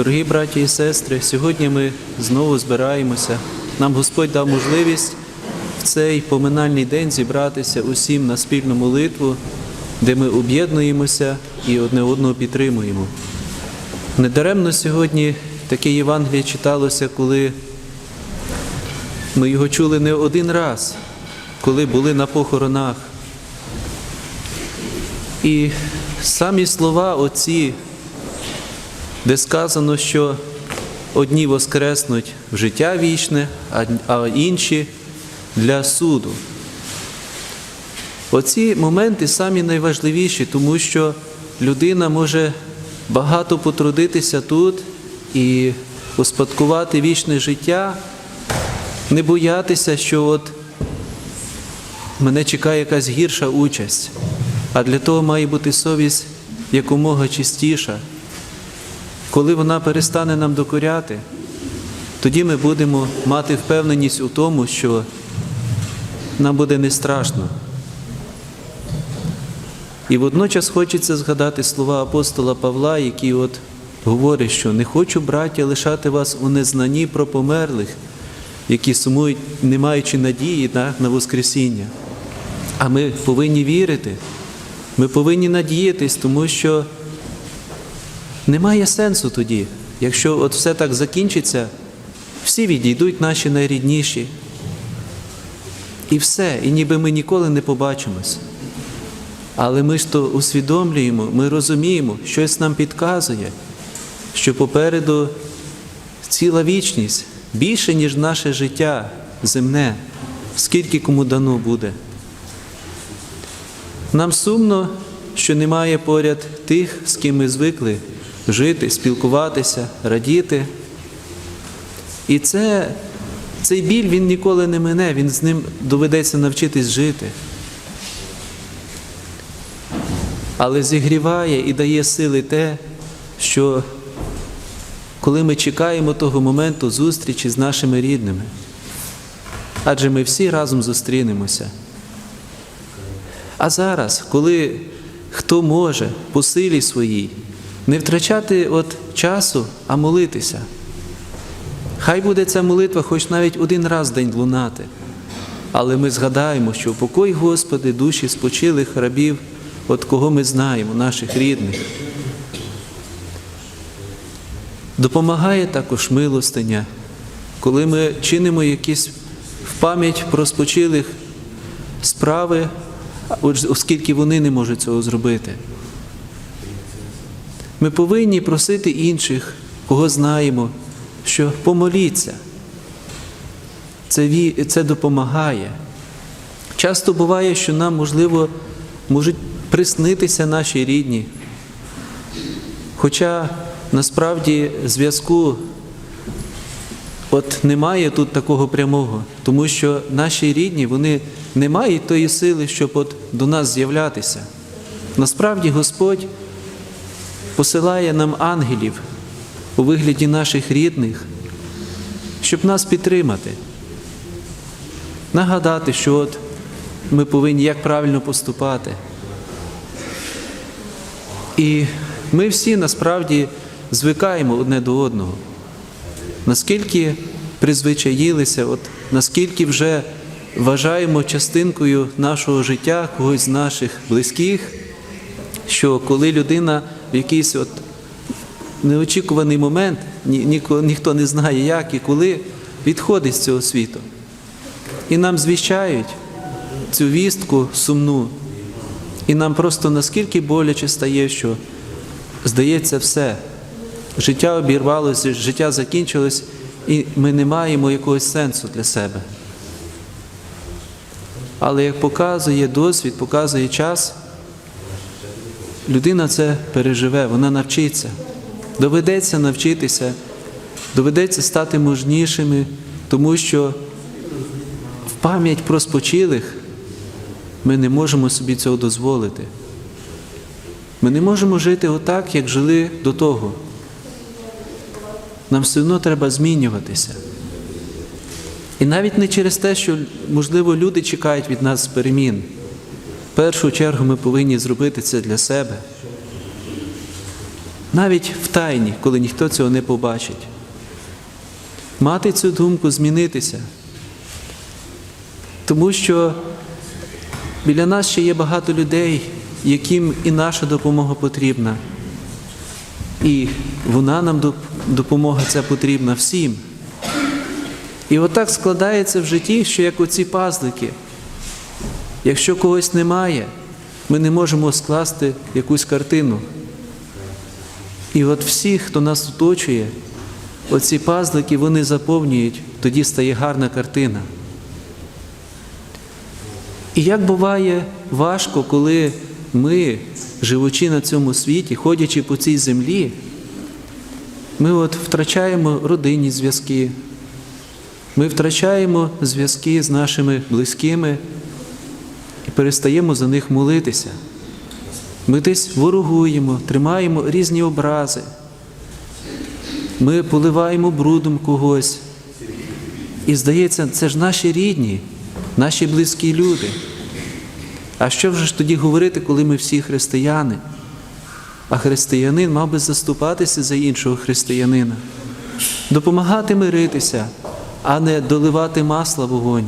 Дорогі браті і сестри, сьогодні ми знову збираємося. Нам Господь дав можливість в цей поминальний день зібратися усім на спільну молитву, де ми об'єднуємося і одне одного підтримуємо. Недаремно сьогодні таке Євангеліє читалося, коли ми його чули не один раз, коли були на похоронах. І самі слова оці де сказано, що одні воскреснуть в життя вічне, а- інші для суду. Оці моменти самі найважливіші, тому що людина може багато потрудитися тут і успадкувати вічне життя, не боятися, що от мене чекає якась гірша участь, а для того має бути совість якомога чистіша. Коли вона перестане нам докоряти, тоді ми будемо мати впевненість у тому, що нам буде не страшно. І водночас хочеться згадати слова апостола Павла, який от говорить, що не хочу, браття, лишати вас у незнанні про померлих, які сумують, не маючи надії на, на Воскресіння. А ми повинні вірити, ми повинні надіятись, тому що немає сенсу тоді, якщо от все так закінчиться, всі відійдуть наші найрідніші. І все, і ніби ми ніколи не побачимось. Але ми ж то усвідомлюємо, ми розуміємо, щось нам підказує, що попереду ціла вічність більше, ніж наше життя земне, скільки кому дано буде. Нам сумно, що немає поряд тих, з ким ми звикли жити, спілкуватися, радіти. І це, цей біль він ніколи не мине, він з ним доведеться навчитись жити. Але зігріває і дає сили те, що коли ми чекаємо того моменту зустрічі з нашими рідними, адже ми всі разом зустрінемося. А зараз, коли хто може по силі своїй не втрачати от часу, а молитися. Хай буде ця молитва хоч навіть один раз в день лунати. Але ми згадаємо, що в покой, Господи, душі спочилих рабів, от кого ми знаємо, наших рідних. Допомагає також милостиня, коли ми чинимо якісь в пам'ять про спочилих справи, оскільки вони не можуть цього зробити. Ми повинні просити інших, кого знаємо, що помоліться. Це, це допомагає. Часто буває, що нам, можливо, можуть приснитися наші рідні. Хоча насправді зв'язку от немає тут такого прямого, тому що наші рідні вони не мають тої сили, щоб от до нас з'являтися. Насправді Господь посилає нам ангелів у вигляді наших рідних, щоб нас підтримати, нагадати, що от ми повинні як правильно поступати. І ми всі насправді звикаємо одне до одного. Наскільки призвичаїлися, от наскільки вже вважаємо частинкою нашого життя когось з наших близьких, що коли людина в якийсь от неочікуваний момент, ні, ніко- ніхто не знає, як і коли відходить з цього світу. І нам звіщають цю вістку сумну. І нам просто наскільки боляче стає, що здається все. Життя обірвалося, життя закінчилось, і ми не маємо якогось сенсу для себе. Але як показує досвід, показує час, людина це переживе, вона навчиться. Доведеться навчитися, доведеться стати мужнішими, тому що в пам'ять про спочилих ми не можемо собі цього дозволити. Ми не можемо жити отак, як жили до того. Нам все одно треба змінюватися. І навіть не через те, що, можливо, люди чекають від нас перемін. В першу чергу ми повинні зробити це для себе. Навіть в тайні, коли ніхто цього не побачить. Мати цю думку змінитися. Тому що біля нас ще є багато людей, яким і наша допомога потрібна. І вона нам допомога ця потрібна всім. І отак складається в житті, що як оці пазлики. Якщо когось немає, ми не можемо скласти якусь картину. І от всі, хто нас оточує, оці пазлики вони заповнюють, тоді стає гарна картина. І як буває важко, коли ми, живучи на цьому світі, ходячи по цій землі, ми от втрачаємо родинні зв'язки, ми втрачаємо зв'язки з нашими близькими і перестаємо за них молитися. Ми десь ворогуємо, тримаємо різні образи. Ми поливаємо брудом когось. І здається, це ж наші рідні, наші близькі люди. А що вже ж тоді говорити, коли ми всі християни? А християнин мав би заступатися за іншого християнина, допомагати миритися, а не доливати масла вогонь.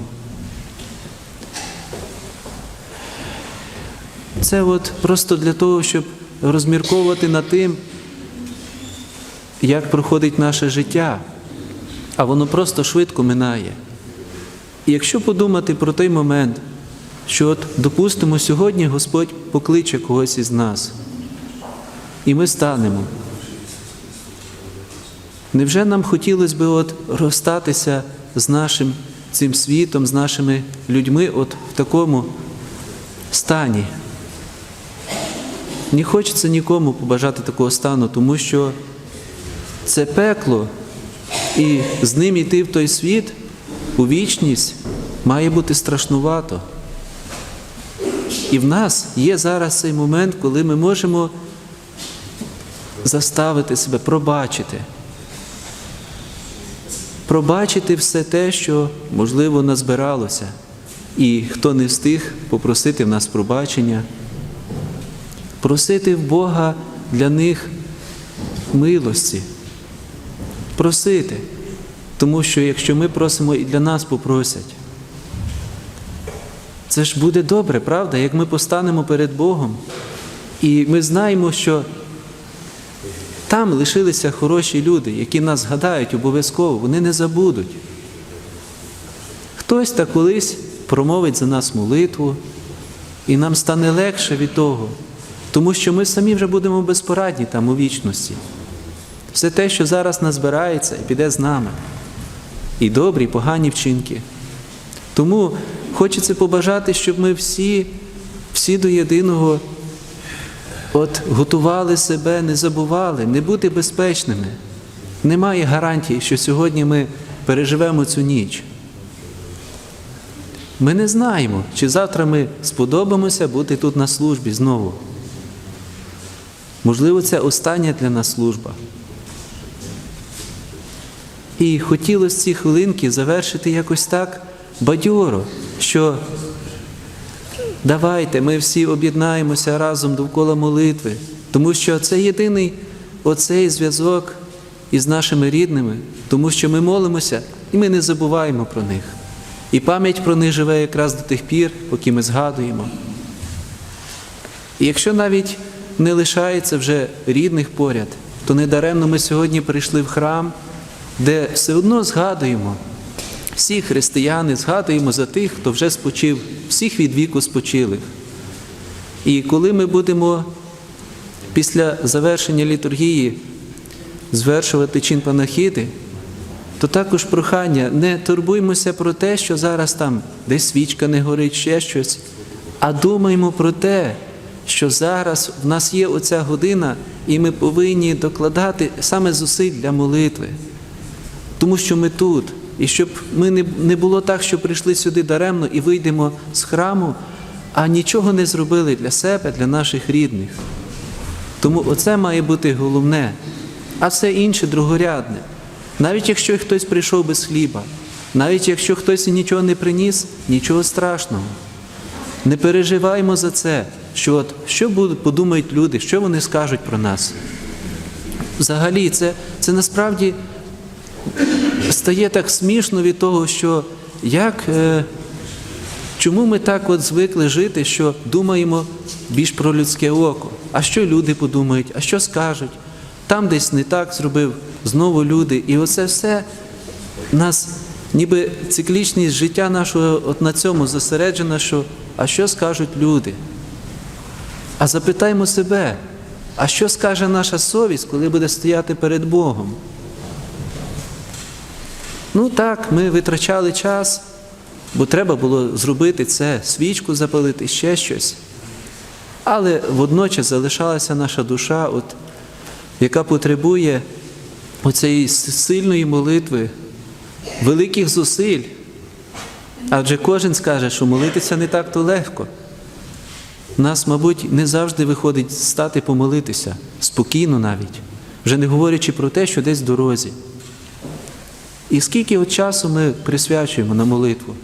Це от просто для того, щоб розмірковувати над тим, як проходить наше життя, а воно просто швидко минає. І якщо подумати про той момент, що от, допустимо, сьогодні Господь покличе когось із нас, і ми станемо. Невже нам хотілося би от розстатися з нашим цим світом, з нашими людьми от в такому стані? Не хочеться нікому побажати такого стану, тому що це пекло, і з ним йти в той світ, у вічність, має бути страшнувато. І в нас є зараз цей момент, коли ми можемо заставити себе, пробачити. Пробачити все те, що, можливо, назбиралося. І хто не встиг, попросити в нас пробачення, просити в Бога для них милості. Просити. Тому що якщо ми просимо і для нас попросять, це ж буде добре, правда? Як ми постанемо перед Богом, і ми знаємо, що там лишилися хороші люди, які нас згадають обов'язково, вони не забудуть. Хтось та колись промовить за нас молитву, і нам стане легше від того, тому що ми самі вже будемо безпорадні там у вічності. Все те, що зараз назбирається, піде з нами. І добрі, і погані вчинки. Тому хочеться побажати, щоб ми всі, всі до єдиного от готували себе, не забували, не бути безпечними. Немає гарантії, що сьогодні ми переживемо цю ніч. Ми не знаємо, чи завтра ми сподобаємося бути тут на службі знову. Можливо, це остання для нас служба. І хотілося ці хвилинки завершити якось так бадьоро, що давайте ми всі об'єднаємося разом довкола молитви, тому що це єдиний оцей зв'язок із нашими рідними, тому що ми молимося і ми не забуваємо про них. І пам'ять про них живе якраз до тих пір, поки ми згадуємо. І якщо навіть не лишається вже рідних поряд, то недаремно ми сьогодні прийшли в храм, де все одно згадуємо. Всі християни згадуємо за тих, хто вже спочив, всіх від віку спочилих. І коли ми будемо після завершення літургії звершувати чин панахіди, то також прохання, не турбуймося про те, що зараз там десь свічка не горить, ще щось, а думаємо про те, що зараз в нас є оця година, і ми повинні докладати саме зусиль для молитви. Тому що ми тут. І щоб ми не, не було так, що прийшли сюди даремно і вийдемо з храму, а нічого не зробили для себе, для наших рідних. Тому оце має бути головне, а все інше другорядне. Навіть якщо хтось прийшов без хліба, навіть якщо хтось нічого не приніс, нічого страшного. Не переживаймо за це, що от, що подумають люди, що вони скажуть про нас. Взагалі, це, це насправді стає так смішно від того, що як, е, чому ми так от звикли жити, що думаємо більш про людське око. А що люди подумають, а що скажуть? Там десь не так зробив, знову люди. І оце все нас, ніби циклічність життя нашого от на цьому зосереджена, що а що скажуть люди? А запитаймо себе, а що скаже наша совість, коли буде стояти перед Богом? Ну так, ми витрачали час, бо треба було зробити це, свічку запалити, ще щось. Але водночас залишалася наша душа, от, яка потребує оцієї сильної молитви, великих зусиль. Адже кожен скаже, що молитися не так то легко. Нас, мабуть, не завжди виходить стати помолитися, спокійно навіть, вже не говорячи про те, що десь в дорозі. І скільки от часу ми присвячуємо на молитву?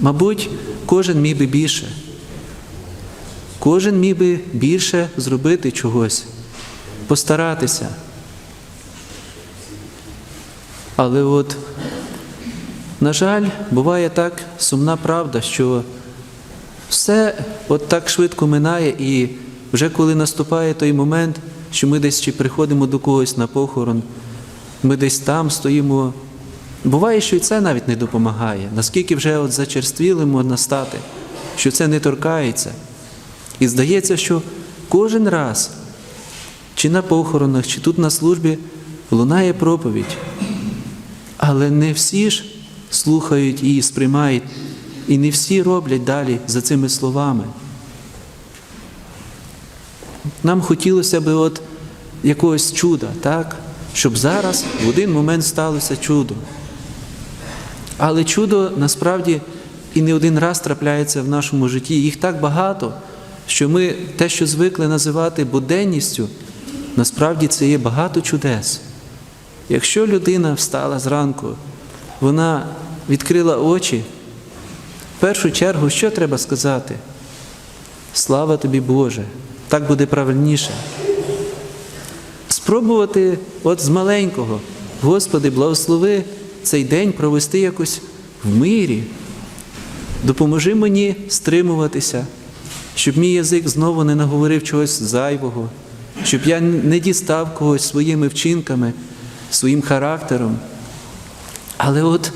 Мабуть, кожен міг би більше. Кожен міг би більше зробити чогось, постаратися. Але от, на жаль, буває так сумна правда, що все от так швидко минає, і вже коли наступає той момент, що ми десь чи приходимо до когось на похорон, ми десь там стоїмо. Буває, що і це навіть не допомагає, наскільки вже от зачерствіли можна стати, що це не торкається. І здається, що кожен раз, чи на похоронах, чи тут на службі, лунає проповідь. Але не всі ж слухають і сприймають, і не всі роблять далі за цими словами. Нам хотілося б от якогось чуда, так? щоб зараз в один момент сталося чудо. Але чудо насправді і не один раз трапляється в нашому житті. Їх так багато, що ми те, що звикли називати буденністю, насправді це є багато чудес. Якщо людина встала зранку, вона відкрила очі, в першу чергу, що треба сказати? Слава тобі, Боже! Так буде правильніше. Спробувати от з маленького, Господи, благослови цей день провести якось в мирі. Допоможи мені стримуватися, щоб мій язик знову не наговорив чогось зайвого, щоб я не дістав когось своїми вчинками, своїм характером. Але от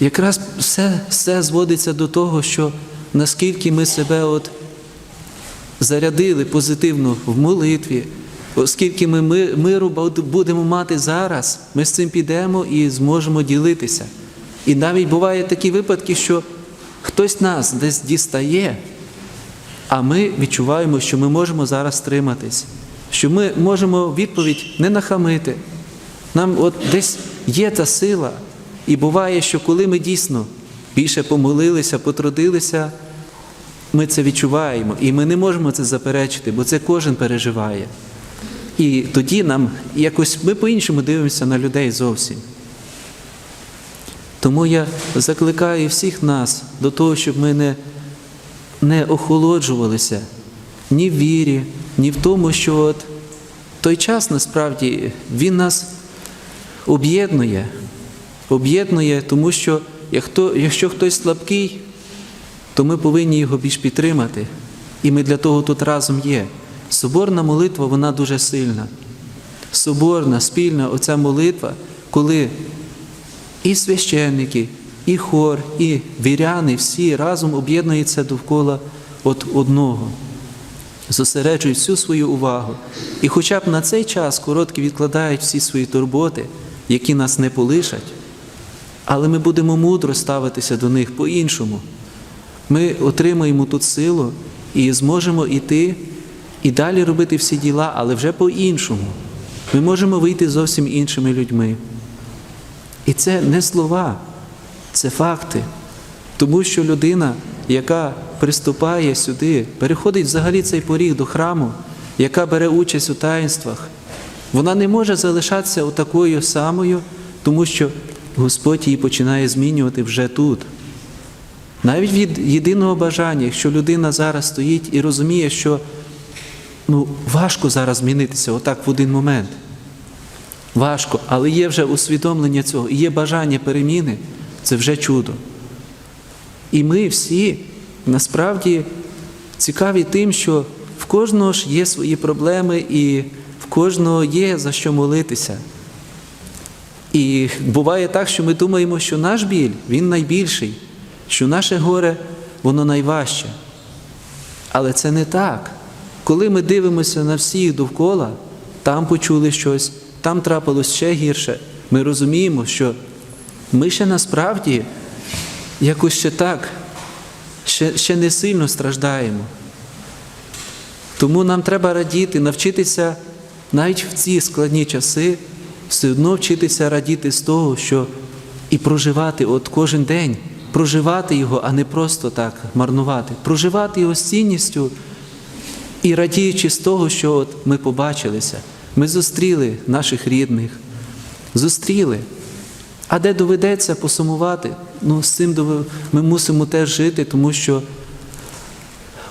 якраз все, все зводиться до того, що наскільки ми себе от зарядили позитивно в молитві, оскільки ми миру будемо мати зараз, ми з цим підемо і зможемо ділитися. І навіть бувають такі випадки, що хтось нас десь дістає, а ми відчуваємо, що ми можемо зараз стриматись, що ми можемо відповідь не нахамити. Нам от десь є та сила, і буває, що коли ми дійсно більше помолилися, потрудилися, ми це відчуваємо, і ми не можемо це заперечити, бо це кожен переживає. І тоді нам якось ми по-іншому дивимося на людей зовсім. Тому я закликаю всіх нас до того, щоб ми не, не охолоджувалися ні в вірі, ні в тому, що от той час насправді він нас об'єднує, об'єднує, тому що якщо хтось слабкий, то ми повинні його більш підтримати. І ми для того тут разом є. Соборна молитва, вона дуже сильна. Соборна, спільна оця молитва, коли і священники, і хор, і віряни всі разом об'єднуються довкола от одного, зосереджують всю свою увагу. І хоча б на цей час короткі відкладають всі свої турботи, які нас не полишать, але ми будемо мудро ставитися до них по-іншому. Ми отримаємо тут силу і зможемо йти і далі робити всі діла, але вже по-іншому. Ми можемо вийти зовсім іншими людьми. І це не слова, це факти. Тому що людина, яка приступає сюди, переходить взагалі цей поріг до храму, яка бере участь у таїнствах, вона не може залишатися такою самою, тому що Господь її починає змінювати вже тут. Навіть від єдиного бажання, якщо людина зараз стоїть і розуміє, що ну, важко зараз змінитися отак в один момент. Важко, але є вже усвідомлення цього, є бажання переміни, це вже чудо. І ми всі насправді цікаві тим, що в кожного ж є свої проблеми, і в кожного є за що молитися. І буває так, що ми думаємо, що наш біль, він найбільший, що наше горе, воно найважче. Але це не так. Коли ми дивимося на всіх довкола, там почули щось, там трапилось ще гірше, ми розуміємо, що ми ще насправді якось ще так, ще, ще не сильно страждаємо. Тому нам треба радіти, навчитися навіть в ці складні часи, все одно вчитися радіти з того, що і проживати от кожен день, проживати його, а не просто так марнувати, проживати його з цінністю і радіючи з того, що от ми побачилися, ми зустріли наших рідних, зустріли. А де доведеться посумувати, ну з цим ми мусимо теж жити, тому що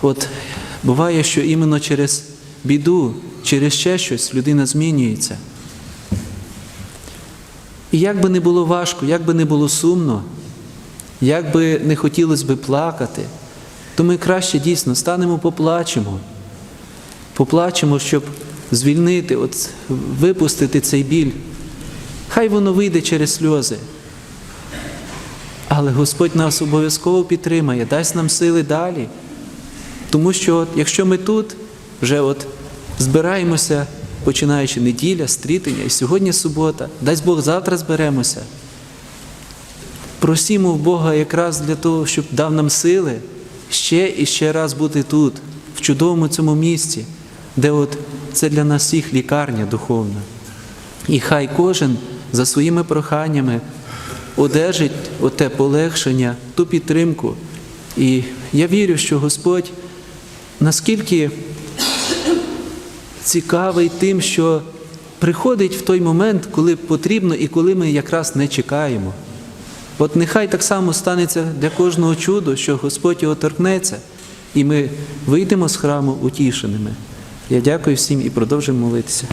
от буває, що іменно через біду, через ще щось людина змінюється. І як би не було важко, як би не було сумно, як би не хотілося би плакати, то ми краще дійсно станемо поплачемо. Поплачемо, щоб звільнити, от, випустити цей біль. Хай воно вийде через сльози. Але Господь нас обов'язково підтримає, дасть нам сили далі. Тому що от, якщо ми тут вже от збираємося, починаючи неділя, стрітення, і сьогодні субота, дасть Бог завтра зберемося. Просімо в Бога якраз для того, щоб дав нам сили ще і ще раз бути тут, в чудовому цьому місці, де от це для нас всіх лікарня духовна. І хай кожен за своїми проханнями одержить оте полегшення, ту підтримку. І я вірю, що Господь наскільки цікавий тим, що приходить в той момент, коли потрібно і коли ми якраз не чекаємо. От нехай так само станеться для кожного чуду, що Господь його торкнеться, і ми вийдемо з храму утішеними. Я дякую всім і продовжуємо молитися.